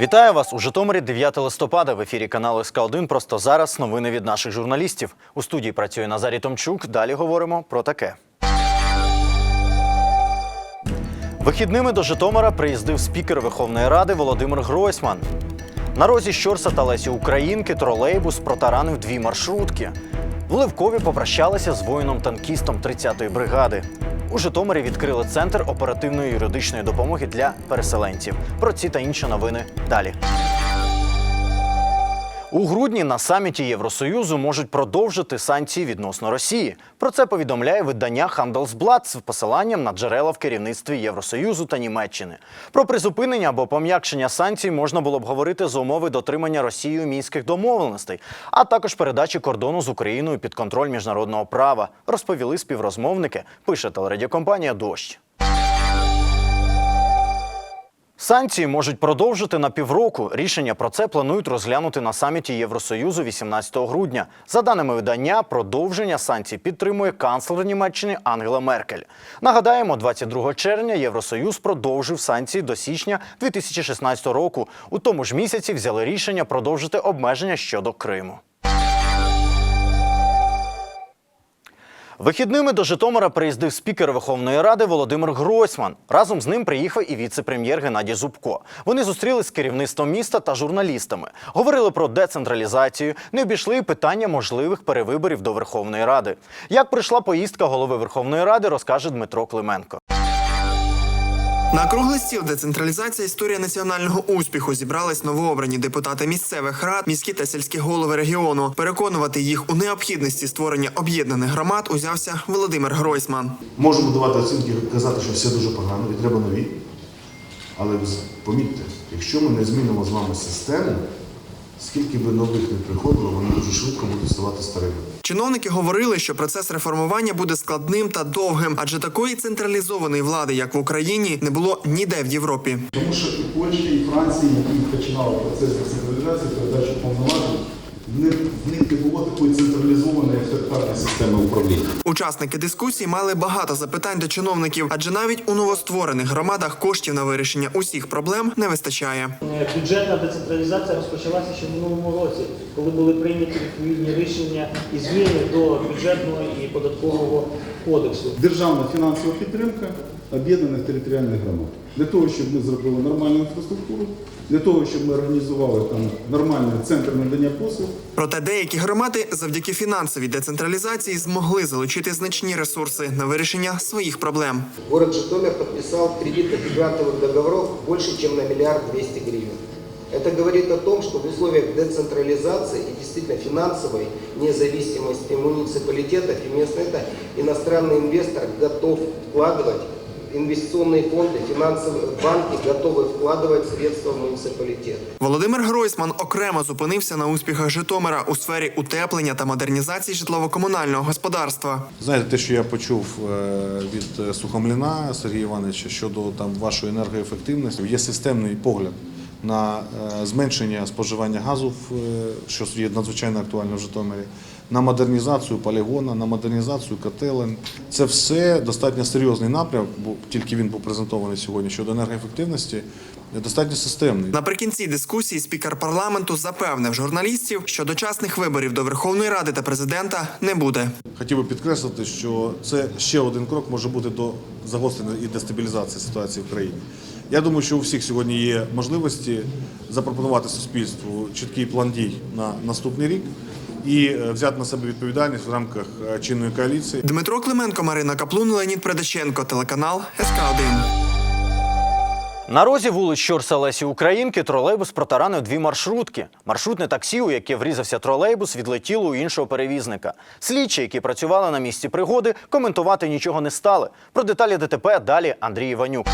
Вітаю вас у Житомирі 9 листопада. В ефірі каналу СК 1 Просто зараз новини від наших журналістів. У студії працює Назарій Томчук. Далі говоримо про таке. Вихідними до Житомира приїздив спікер Верховної Ради Володимир Гройсман. На розі Щорса та Лесі Українки тролейбус протаранив дві маршрутки. В Левкові попрощалися з воїном-танкістом 30-ї бригади. У Житомирі відкрили центр оперативної юридичної допомоги для переселенців. Про ці та інші новини далі. У грудні на саміті Євросоюзу можуть продовжити санкції відносно Росії. Про це повідомляє видання Handelsblatt з посиланням на джерела в керівництві Євросоюзу та Німеччини. Про призупинення або пом'якшення санкцій можна було б говорити за умови дотримання Росією мінських домовленостей, а також передачі кордону з Україною під контроль міжнародного права, розповіли співрозмовники. Пише телерадіокомпанія Дощ. Санкції можуть продовжити на півроку. Рішення про це планують розглянути на саміті Євросоюзу 18 грудня. За даними видання, продовження санкцій підтримує канцлер Німеччини Ангела Меркель. Нагадаємо, 22 червня Євросоюз продовжив санкції до січня 2016 року. У тому ж місяці взяли рішення продовжити обмеження щодо Криму. Вихідними до Житомира приїздив спікер Верховної Ради Володимир Гройсман. Разом з ним приїхав і віце-прем'єр Геннадій Зубко. Вони зустрілись з керівництвом міста та журналістами. Говорили про децентралізацію, не обійшли питання можливих перевиборів до Верховної Ради. Як прийшла поїздка голови Верховної Ради, розкаже Дмитро Клименко. На круглий стіл децентралізація історія національного успіху зібрались новообрані депутати місцевих рад, міські та сільські голови регіону. Переконувати їх у необхідності створення об'єднаних громад узявся Володимир Гройсман. Можемо давати оцінки, казати, що все дуже погано і треба нові. Але помітьте, якщо ми не змінимо з вами систему, скільки би нових не приходило, вони дуже швидко будуть ставати старими. Чиновники говорили, що процес реформування буде складним та довгим, адже такої централізованої влади, як в Україні, не було ніде в Європі. Тому що і Польща, і Франція, які починали процес децентралізації, передачу повноважень, в них, в них не було такої централізованої авторитарної системи управління. Учасники дискусії мали багато запитань до чиновників, адже навіть у новостворених громадах коштів на вирішення усіх проблем не вистачає. Бюджетна децентралізація розпочалася ще в минулому році, коли були прийняті відповідні рішення і зміни до бюджетного і податкового кодексу. Державна фінансова підтримка об'єднаних територіальних громад. Для того, щоб ми зробили нормальну інфраструктуру, для того, щоб ми організували там нормальний центр надання послуг, Проте деякі громади завдяки фінансовій децентралізації змогли залучити значні ресурси на вирішення своїх проблем. Город Житомир подписал кредитных и грантовых договоров больше, чем на миллиард двести гривен. Это говорит о том, что в условиях децентрализации и действительно финансовой независимости муниципалитетов и местных, это иностранный инвестор готов вкладывать инвестиционные фонды, финансовые банки готовы вкладывать средства в муниципалитеты. Володимир Гройсман окремо зупинився на успіхах Житомира у сфері утеплення та модернізації житлово-комунального господарства. Знаєте, те, що я почув е, від е, Сухомліна Сергія Івановича щодо там вашої енергоефективності, є системний погляд на е, зменшення споживання газу, в, е, що є надзвичайно актуально в Житомирі, на модернізацію полігона, на модернізацію котелень. Це все достатньо серйозний напрямок, бо тільки він був презентований сьогодні щодо енергоефективності, достатньо системний. Наприкінці дискусії спікер парламенту запевнив журналістів, що дочасних виборів до Верховної Ради та президента не буде. Хотів би підкреслити, що це ще один крок може бути до загострення і дестабілізації ситуації в країні. Я думаю, що у всіх сьогодні є можливості запропонувати суспільству чіткий план дій на наступний рік і е, взяти на себе відповідальність в рамках е, чинної коаліції. Дмитро Клименко, Марина Каплун, Леонід Предаченко, телеканал СК 1 На розі вулиць Щорса Лесі Українки тролейбус протаранив дві маршрутки. Маршрутне таксі, у яке врізався тролейбус, відлетіло у іншого перевізника. Слідчі, які працювали на місці пригоди, коментувати нічого не стали. Про деталі ДТП далі Андрій Іванюк.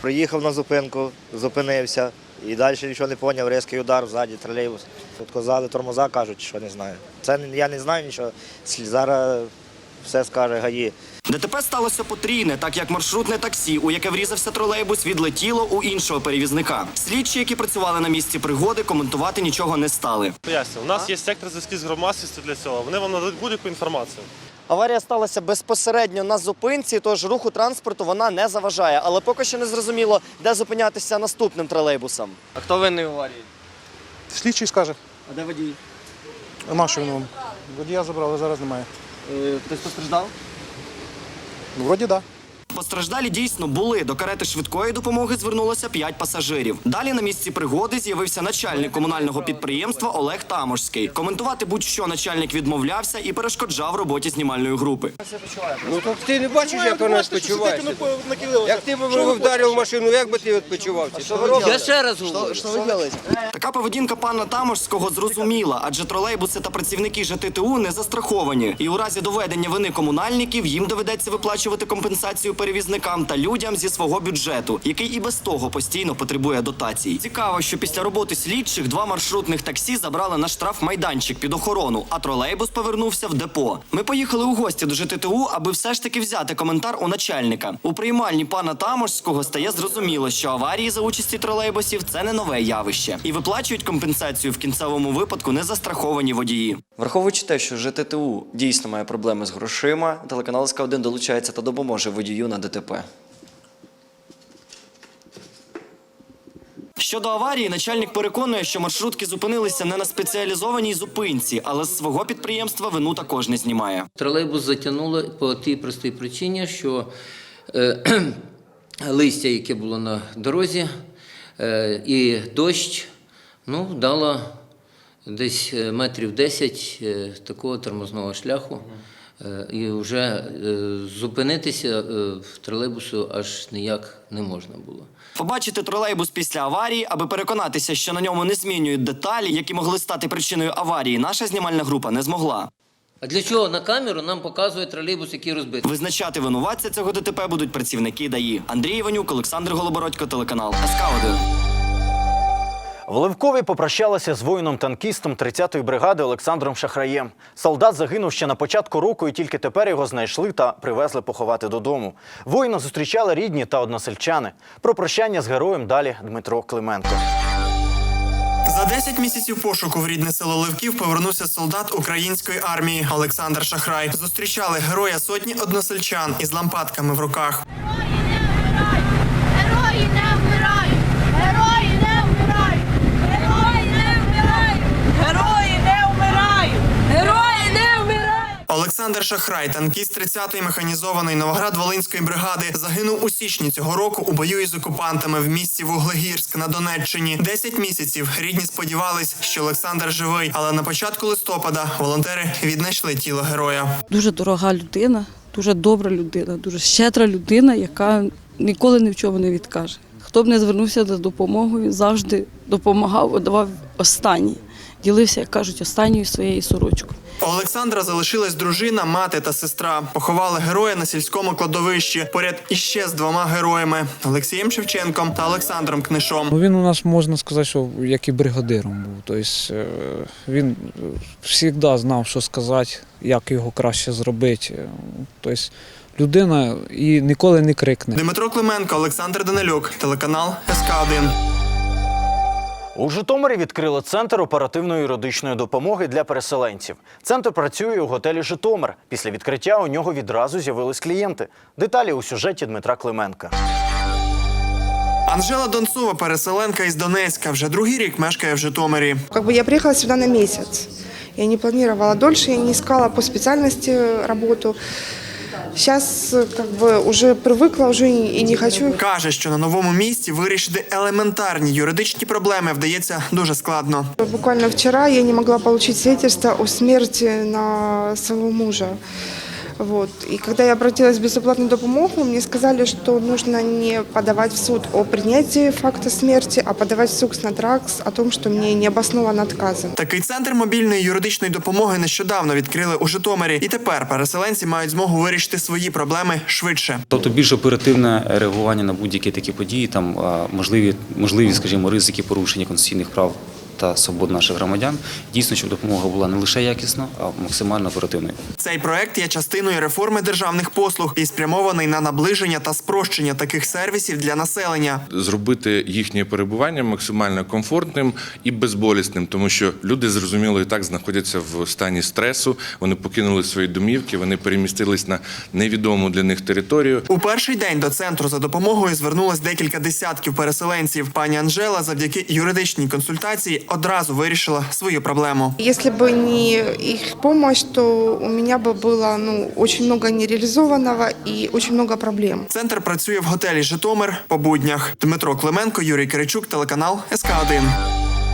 Приїхав на зупинку, зупинився і далі нічого не зрозумів, різкий удар ззаді, тролейбус. Тут казали тормоза, кажуть, що не знаю. Це я не знаю нічого. Зараз все скаже ГАІ. ДТП сталося потрійне, так як маршрутне таксі, у яке врізався тролейбус, відлетіло у іншого перевізника. Слідчі, які працювали на місці пригоди, коментувати нічого не стали. Поясню, у нас є сектор зв'язків з громадськістю для цього. Вони вам нададуть будь-яку інформацію. Аварія сталася безпосередньо на зупинці, тож руху транспорту вона не заважає. Але поки що не зрозуміло, де зупинятися наступним тролейбусом. А хто винний в аварії? Слідчий скаже. А де водій? Що він. Водія забрали, зараз немає. Е, Хтось постраждав? Ну, вроді так. Да. Постраждалі дійсно були. До карети швидкої допомоги звернулося п'ять пасажирів. Далі на місці пригоди з'явився начальник комунального підприємства Олег Тамошський. Коментувати будь-що начальник відмовлявся і перешкоджав роботі знімальної групи. Ну так ти не бачиш, як вона відпочивається? Як ти б вдарив машину, як би ти відпочивав? Я ще раз говорю. Що ви робите? Така поведінка пана Тамошського зрозуміла, адже тролейбуси та працівники ЖТТУ не застраховані. І у разі доведення вини комунальників їм доведеться виплачувати компенсацію перевізникам та людям зі свого бюджету, який і без того постійно потребує дотацій. Цікаво, що після роботи слідчих два маршрутних таксі забрали на штраф майданчик під охорону, а тролейбус повернувся в депо. Ми поїхали у гості до ЖТТУ, аби все ж таки взяти коментар у начальника. У приймальні пана Тамошського стає зрозуміло, що аварії за участі тролейбусів це не нове явище, і виплачують компенсацію в кінцевому випадку не застраховані водії. Враховуючи те, що ЖТТУ дійсно має проблеми з грошима, телеканал СК 1 долучається та допоможе водію на ДТП. Щодо аварії, начальник переконує, що маршрутки зупинилися не на спеціалізованій зупинці, але з свого підприємства вину також не знімає. Тролейбус затягнуло по тій простій причині, що е, листя, яке було на дорозі, е, і дощ, ну, дало десь е, метрів 10 е, такого тормозного шляху. Е, І вже е, зупинитися е, в тролейбусу аж ніяк не можна було. Побачити тролейбус після аварії, аби переконатися, що на ньому не змінюють деталі, які могли стати причиною аварії, наша знімальна група не змогла. А для чого на камеру нам показує тролейбус, який розбитий? Визначати винуватця цього ДТП будуть працівники ДАІ. Андрій Іванюк, Олександр Голобородько, телеканал СК 1 В Левкові попрощалися з воїном-танкістом 30-ї бригади Олександром Шахраєм. Солдат загинув ще на початку року, і тільки тепер його знайшли та привезли поховати додому. Воїна зустрічали рідні та односельчани. Про прощання з героєм далі Дмитро Клименко. За 10 місяців пошуку в рідне село Левків повернувся солдат української армії Олександр Шахрай. Зустрічали героя сотні односельчан із лампадками в руках. Олександр Шахрай, танкіст 30-ї механізованої Новоград-Волинської бригади, загинув у січні цього року у бою із окупантами в місті Вуглегірськ на Донеччині. 10 місяців рідні сподівались, що Олександр живий, але на початку листопада волонтери віднайшли тіло героя. Дуже дорога людина, дуже добра людина, дуже щедра людина, яка ніколи ні в чому не відкаже. Хто б не звернувся за допомогою, завжди допомагав, давав останній. Ділився, як кажуть, останньою своєю сорочкою. У Олександра залишилась дружина, мати та сестра. Поховали героя на сільському кладовищі поряд іще з двома героями Олексієм Шевченком та Олександром Книшом. Ну, він у нас можна сказати, що як і бригадиром був. Тобто е, він завжди знав, що сказати, як його краще зробити. Е, Тобто людина і ніколи не крикне. Дмитро Клименко, Олександр Данилюк, телеканал СК 1 У Житомирі відкрили центр оперативної юридичної допомоги для переселенців. Центр працює у готелі Житомир. Після відкриття у нього відразу з'явились клієнти. Деталі у сюжеті Дмитра Клименка. Анжела Донцова, переселенка із Донецька, вже другий рік мешкає в Житомирі. Бы я приехала сюда на месяц. Я не планировала дольше, я не искала по специальности работу. Сейчас как бы уже привыкла, уже і, і не хочу. Каже, що на новому місці вирішити елементарні юридичні проблеми вдається дуже складно. Буквально вчора я не могла отримати свідчення у смерті на свого мужа. Вот. И когда я обратилась в безоплатную допомогу, мне сказали, что нужно не подавать в суд о принятии факта смерти, а подавать в суд на дракс о том, что мне необоснованно отказано. Такий центр мобільної юридичної допомоги нещодавно відкрили у Житомирі, і тепер переселенці мають змогу вирішити свої проблеми швидше. Тобто більш оперативне реагування на будь-які такі події, там можливі, можливі, скажімо, ризики порушення конституційних прав та свобод наших громадян. Дійсно, щоб допомога була не лише якісна, а максимально оперативною. Цей проект є частиною реформи державних послуг і спрямований на наближення та спрощення таких сервісів для населення. зробити їхнє перебування максимально комфортним і безболісним, тому що люди зрозуміло і так знаходяться в стані стресу. Вони покинули свої домівки, вони перемістились на невідому для них територію. У перший день до центру за допомогою звернулось декілька десятків переселенців. Пані Анжела завдяки юридичній консультації одразу вирішила свою проблему. Если бы не их помощь, то у меня бы было ну, очень много нереализованного и очень много проблем. Центр працює в готелі Житомир по буднях. Дмитро Клименко, Юрій Киричук, телеканал СК 1